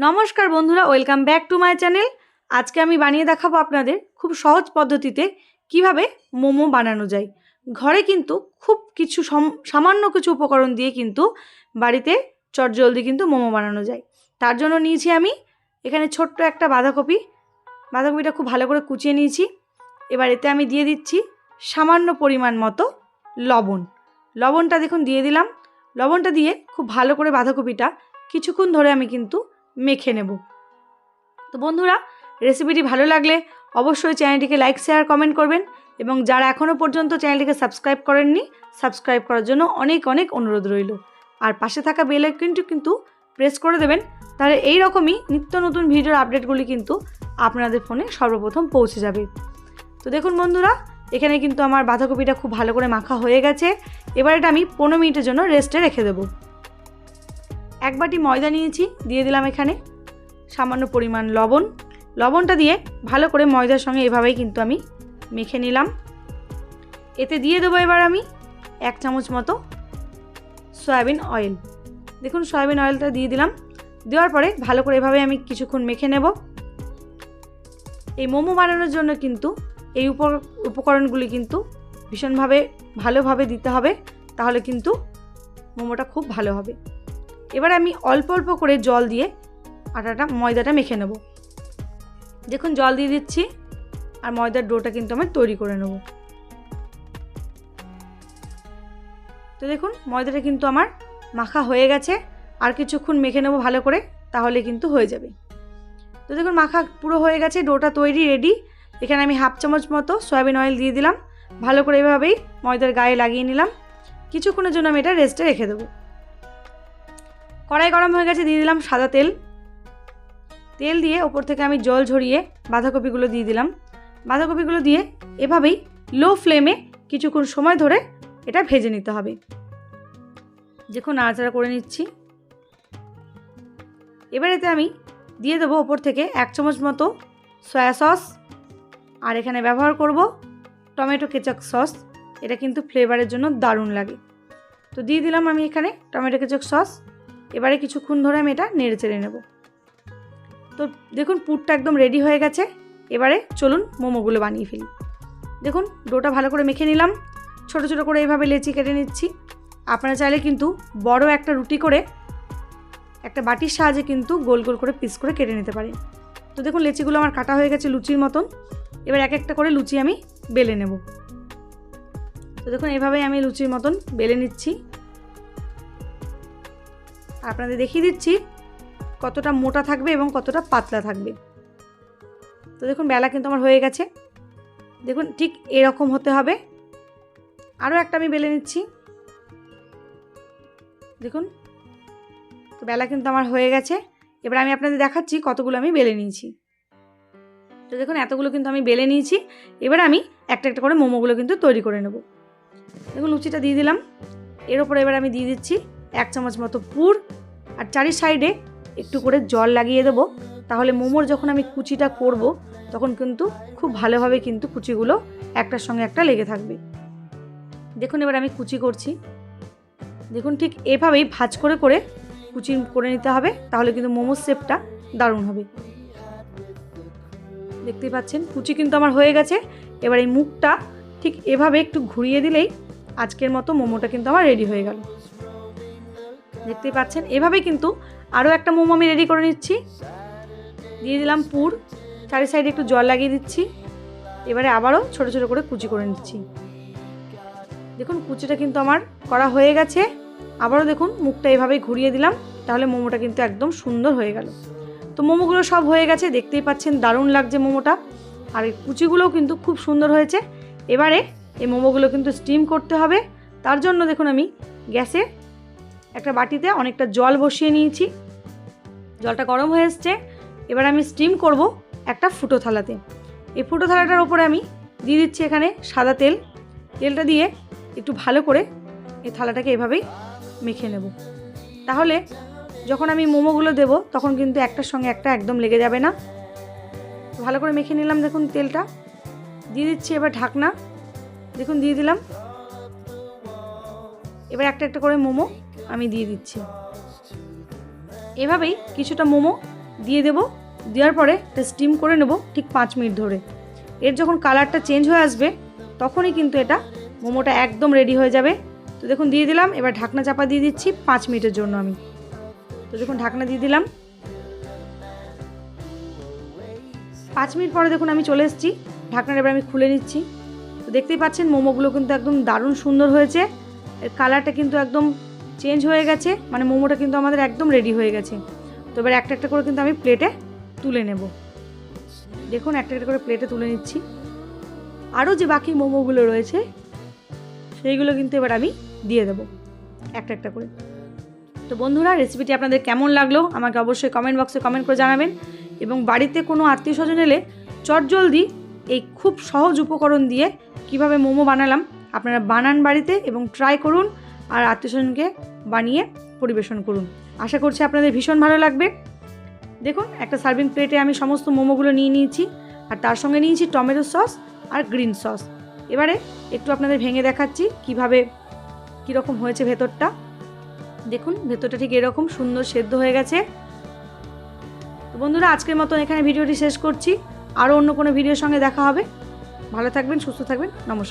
নমস্কার বন্ধুরা, welcome back to my channel. আজকে আমি বানিয়ে দেখাবো আপনাদের খুব সহজ পদ্ধতিতে কীভাবে মোমো বানানো যায়। ঘরে কিন্তু খুব কিছু সম- সামান্য কিছু উপকরণ দিয়ে কিন্তু বাড়িতে চটজলদি কিন্তু মোমো বানানো যায়। তার জন্য নিয়েছি আমি এখানে ছোট্ট একটা বাঁধাকপি। বাঁধাকপিটা খুব ভালো করে কুচিয়ে নিয়েছি। এবার এতে আমি দিয়ে দিচ্ছি সামান্য পরিমাণ মতো লবণ। লবণটা দেখুন, দিয়ে দিলাম। লবণটা দিয়ে খুব ভালো করে বাঁধাকপিটা কিছুক্ষণ ধরে আমি কিন্তু মেখে নেব। তো বন্ধুরা রেসিপিটি ভালো লাগলে অবশ্যই চ্যানেলটিকে লাইক শেয়ার কমেন্ট করবেন এবং যারা এখনও পর্যন্ত চ্যানেলটিকে সাবস্ক্রাইব করেননি সাবস্ক্রাইব করার জন্য অনেক অনেক অনুরোধ রইল। আর পাশে থাকা বেল আইকনটি কিন্তু প্রেস করে দেবেন, তাহলে এই রকমই নিত্য নতুন ভিডিওর আপডেটগুলি কিন্তু আপনাদের ফোনে সর্বপ্রথম পৌঁছে যাবে। তো দেখুন বন্ধুরা, এখানে কিন্তু আমার বাঁধাকপিটা খুব ভালো করে মাখা হয়ে গেছে। এবার এটা আমি পনেরো মিনিটের জন্য রেস্টে রেখে দেবো। এক বাটি ময়দা নিয়েছি, দিয়ে দিলাম এখানে সামান্য পরিমাণ লবণ। লবণটা দিয়ে ভালো করে ময়দার সঙ্গে এভাবেই কিন্তু আমি মেখে নিলাম। এতে দিয়ে দেবো এবার আমি এক চামচ মতো সয়াবিন অয়েল। দেখুন, সয়াবিন অয়েলটা দিয়ে দিলাম। দেওয়ার পরে ভালো করে এভাবে আমি কিছুক্ষণ মেখে নেব। এই মোমো বানানোর জন্য কিন্তু এই উপ, উপকরণগুলি কিন্তু ভীষণভাবে ভালোভাবে দিতে হবে, তাহলে কিন্তু মোমোটা খুব ভালো হবে। এবার আমি অল্প অল্প করে জল দিয়ে আটাটা, ময়দাটা মেখে নেব। দেখুন, জল দিয়ে দিচ্ছি আর ময়দার ডোটা কিন্তু আমি তৈরি করে নেব। তো দেখুন, ময়দাটা কিন্তু আমার মাখা হয়ে গেছে। আর কিছুক্ষণ মেখে নেব ভালো করে, তাহলে কিন্তু হয়ে যাবে। তো দেখুন, মাখা পুরো হয়ে গেছে, ডোটা তৈরি রেডি। এখানে আমি হাফ চামচ মতো সয়াবিন অয়েল দিয়ে দিলাম। ভালো করে এভাবেই ময়দার গায়ে লাগিয়ে নিলাম। কিছুক্ষণের জন্য আমি এটা রেস্টে রেখে দেবো। কড়াই গরম হয়ে গেছে, দিয়ে দিলাম সাদা তেল। তেল দিয়ে ওপর থেকে আমি জল ঝরিয়ে বাঁধাকপিগুলো দিয়ে দিলাম। বাঁধাকপিগুলো দিয়ে এভাবেই লো ফ্লেমে কিছুক্ষণ সময় ধরে এটা ভেজে নিতে হবে। দেখুন, নাড়াচাড়া করে নিচ্ছি। এবার এতে আমি দিয়ে দেবো ওপর থেকে এক চামচ মতো সয়া সস আর এখানে ব্যবহার করব টমেটো কেচাপ সস এটা কিন্তু ফ্লেভারের জন্য দারুণ লাগে। তো দিয়ে দিলাম আমি এখানে টমেটো কেচাপ সস এবারে কিছুক্ষণ ধরে আমি এটা নেড়ে চেড়ে নেব। তো দেখুন, পুরটা একদম রেডি হয়ে গেছে। এবারে চলুন মোমোগুলো বানিয়ে ফেলি। দেখুন, ডোটা ভালো করে মেখে নিলাম। ছোট ছোট করে এইভাবে লেচি কেটে নিচ্ছি। আপনারা চাইলে কিন্তু বড় একটা রুটি করে একটা বাটির সাহায্যে কিন্তু গোল গোল করে পিস করে কেটে নিতে পারেন। তো দেখুন, লেচিগুলো আমার কাটা হয়ে গেছে লুচির মতন। এবার এক একটা করে লুচি আমি বেলে নেব। তো দেখুন, এভাবেই আমি লুচির মতন বেলে নিচ্ছি। আপনাদের দেখিয়ে দিচ্ছি কতটা মোটা থাকবে এবং কতটা পাতলা থাকবে। তো দেখুন, বেলা কিন্তু আমার হয়ে গেছে। দেখুন, ঠিক এরকম হতে হবে। আরও একটা আমি বেলে নিচ্ছি। দেখুন, তো বেলা কিন্তু আমার হয়ে গেছে। এবার আমি আপনাদের দেখাচ্ছি কতগুলো আমি বেলে নিয়েছি। তো দেখুন, এতগুলো কিন্তু আমি বেলে নিয়েছি। এবার আমি একটা একটা করে মোমোগুলো কিন্তু তৈরি করে নেব। দেখুন, লুচিটা দিয়ে দিলাম। এর ওপরে এবার আমি দিয়ে দিচ্ছি এক চামচ মতো পুর। আর চারি সাইডে একটু করে জল লাগিয়ে দেবো। তাহলে মোমোর যখন আমি কুচিটা করব, তখন কিন্তু খুব ভালোভাবে কিন্তু কুচিগুলো একটার সঙ্গে একটা লেগে থাকবে। দেখুন এবার আমি কুচি করছি। দেখুন ঠিক এভাবেই ভাজ করে করে কুচি করে নিতে হবে, তাহলে কিন্তু মোমোর শেপটা দারুণ হবে। দেখতেই পাচ্ছেন, কুচি কিন্তু আমার হয়ে গেছে। এবার এই মুখটা ঠিক এভাবে একটু ঘুরিয়ে দিলেই আজকের মতো মোমোটা কিন্তু আমার রেডি হয়ে গেল। দেখতেই পাচ্ছেন। এভাবে কিন্তু আরও একটা মোমো আমি রেডি করে নিচ্ছি। দিয়ে দিলাম পুর। চারি সাইডে একটু জল লাগিয়ে দিচ্ছি। এবারে আবারও ছোট ছোট করে কুচি করে নিচ্ছি। দেখুন, কুচিটা কিন্তু আমার করা হয়ে গেছে। আবারও দেখুন, মুখটা এভাবেই ঘুরিয়ে দিলাম। তাহলে মোমোটা কিন্তু একদম সুন্দর হয়ে গেল। তো মোমোগুলো সব হয়ে গেছে, দেখতেই পাচ্ছেন, দারুণ লাগছে মোমোটা। আর এই কুচিগুলোও কিন্তু খুব সুন্দর হয়েছে। এবারে এই মোমোগুলো কিন্তু স্টিম করতে হবে। তার জন্য দেখুন আমি গ্যাসে একটা বাটিতে অনেকটা জল বসিয়ে নিয়েছি। জলটা গরম হয়ে এসছে। এবার আমি স্টিম করব একটা ফুটো থালাতে। এই ফুটো থালাটার ওপরে আমি দিয়ে দিচ্ছি এখানে সাদা তেল। তেলটা দিয়ে একটু ভালো করে এই থালাটাকে এভাবেই মেখে নেব। তাহলে যখন আমি মোমোগুলো দেব, তখন কিন্তু একটার সঙ্গে একটা একদম লেগে যাবে না। ভালো করে মেখে নিলাম দেখুন তেলটা। দিয়ে দিচ্ছি এবার ঢাকনা। দেখুন দিয়ে দিলাম। এবার একটা একটা করে মোমো আমি দিয়ে দিচ্ছি। এভাবেই কিছুটা মোমো দিয়ে দেবো। দেওয়ার পরে এটা স্টিম করে নেব ঠিক পাঁচ মিনিট ধরে। এর যখন কালারটা চেঞ্জ হয়ে আসবে, তখনই কিন্তু এটা মোমোটা একদম রেডি হয়ে যাবে। তো দেখুন, দিয়ে দিলাম। এবার ঢাকনা চাপা দিয়ে দিচ্ছি পাঁচ মিনিটের জন্য আমি। তো দেখুন ঢাকনা দিয়ে দিলাম, পাঁচ মিনিট পরে দেখুন আমি চলে এসেছি। ঢাকনাটা এবার আমি খুলে নিচ্ছি। তো দেখতেই পাচ্ছেন, মোমোগুলো কিন্তু একদম দারুণ সুন্দর হয়েছে। এর কালারটা কিন্তু একদম চেঞ্জ হয়ে গেছে মানে মোমোটা কিন্তু আমাদের একদম রেডি হয়ে গেছে। তো এবার একটা একটা করে কিন্তু আমি প্লেটে তুলে নেব। দেখুন, একটা একটা করে প্লেটে তুলে নিচ্ছি। আরও যে বাকি মোমোগুলো রয়েছে, সেইগুলো কিন্তু এবার আমি দিয়ে দেবো, একটা একটা করে। তো বন্ধুরা রেসিপিটি আপনাদের কেমন লাগল? আমাকে অবশ্যই কমেন্ট বক্সে কমেন্ট করে জানাবেন। এবং বাড়িতে কোনো আত্মীয় স্বজন এলে চটজলদি এই খুব সহজ উপকরণ দিয়ে কীভাবে মোমো বানালাম, আপনারা বানান বাড়িতে এবং ট্রাই করুন। আর আত্মীয় স্বজনকে বানিয়ে পরিবেশন করুন। আশা করছি আপনাদের ভীষণ ভালো লাগবে। দেখুন, একটা সার্ভিং প্লেটে আমি সমস্ত মোমোগুলো নিয়ে নিয়েছি, আর তার সঙ্গে নিয়েছি টমেটো সস আর গ্রিন সস। এবারে একটু আপনাদের ভেঙে দেখাচ্ছি কীভাবে কীরকম হয়েছে ভেতরটা। দেখুন, ভেতরটা ঠিক এরকম সুন্দর সেদ্ধ হয়ে গেছে। তো বন্ধুরা, আজকের মতন এখানে ভিডিওটি শেষ করছি। আরও অন্য কোনো ভিডিওর সঙ্গে দেখা হবে। ভালো থাকবেন, সুস্থ থাকবেন। নমস্কার।